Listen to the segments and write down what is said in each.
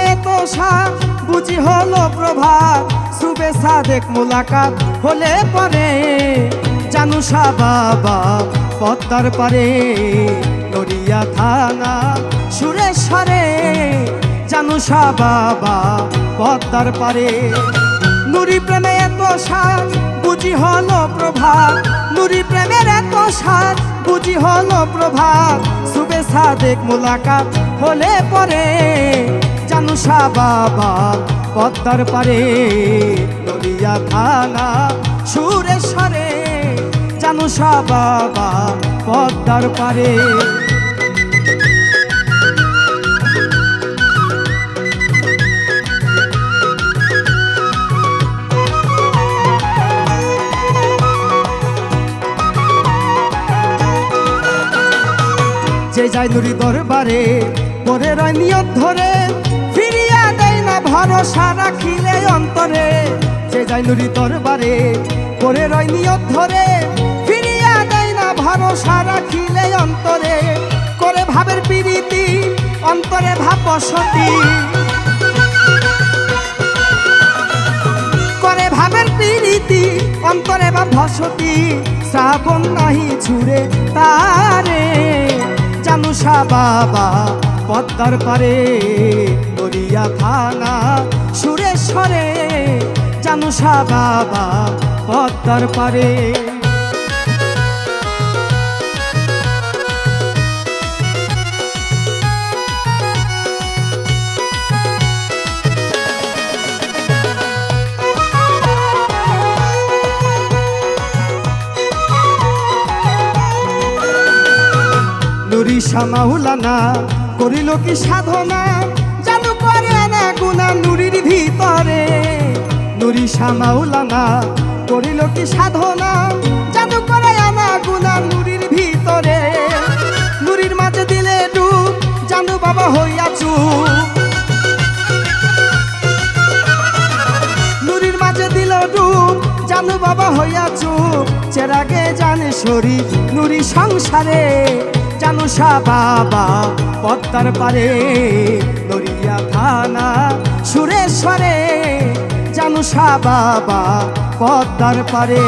এত সার বুঝি হলো প্রভাত। সুবে সাদেক মোলাকাত, হলে পরে। জানুসা বাবা পদ্মার পারে, নড়িয়া থানা সুরেশ্বরে। জানুসা বাবা পদ্মার পারে। নুরি প্রেমে এত সার বুঝি হলো প্রভাত। নুরি প্রেমের এত সার বুঝি হলো প্রভাত। সুবে সাদেক মোলাকাত, হলে পরে। জানুসা বাবা পদ্মার পারে নদিয়া থানা সুরেশ্বরে জানুসা বাবা পদ্মার পারে। যে যায় নুরি দরবারে পরে রয় নিয়ত ধরে ভরসা রাখিলে অন্তরে, যে যায় নুরি দরবারে, পরে রয় নিয়ত ধরে, ফিরিয়া দেয় না ভরসা রাখিলে অন্তরে, করে ভাবের পিরিতি, অন্তরে ভাব বসতি। করে ভাবের প্রীতি, অন্তরে বা ভসতি শ্রাবণ নাহি ছুড়ে তারে জানুসা বাবা পদ্মার পারে দরিয়া থানা সুরেশ্বরে জানুসা বাবা পদ্মার পারে। নুরি করিল কি সাধনা? করে না গুনা নুরির ভিতরে। নুরি মাওলানা করিল কি সাধনা? জাদু করে না গুনা নুরির ভিতরে। নুরির মাঝে দিলে ডুব জানু বাবা হইয়াছু নুরির মাঝে দিল ডুব জানু বাবা হইয়াছু চেরাগে জানে শরী নুরি সংসারে জানুষা বাবা, পদ্মার পারে, নড়িয়া থানা সুরেশ্বরে জানুষা বাবা, পদ্মার পারে।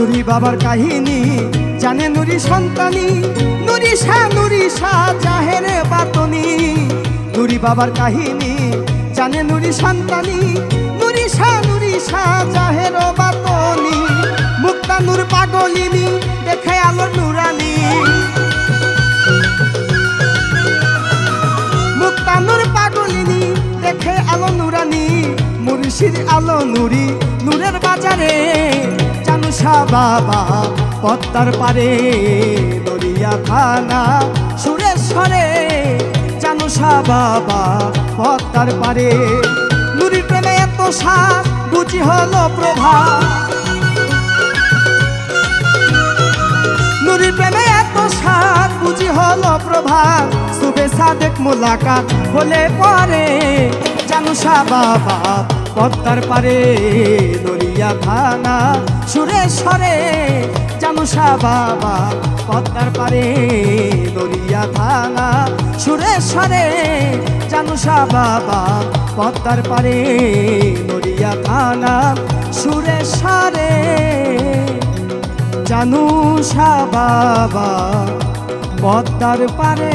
নুরি বাবার কাহিনী, জানে নুরি সন্তানি, নুরি শাহ নুরি শাহ জাহেরে বাতনি। নুরি বাবার কাহিনী, জানে নুরি সন্তানি, নুরি শাহ নুরি শাহ জাহের বাতনি। মুক্তা নূর পাগলিনী, দেখে আলো নুরানি। মুক্তানুর পাগলিনী, দেখে আলো নুরানি। মুর্শিদ আলো নুরি, নূরের বাজারে। জানুসা বাবা, পদ্মার পারে দরিয়া থানা সুরেশ্বরে জানুসা বাবা, পদ্মার পারে। নুরির প্রেমে এত সার, বুঝি হলো প্রভা। নুরি প্রেমে এত সাত বুঝি হলো প্রভাত সুবে সাদেক মোলাকাত হলে পরে। জানুসা বাবা, পদ্মার পারে দরিয়া থানা সুরেশ্বরে জানুসা বাবা, পদ্মার পারে দরিয়া থানা সুরেশ্বরে জানুসা বাবা, পদ্মার পারে দরিয়া থানা সুরেশ্বরে জানু বাবা, পদ্মার পারে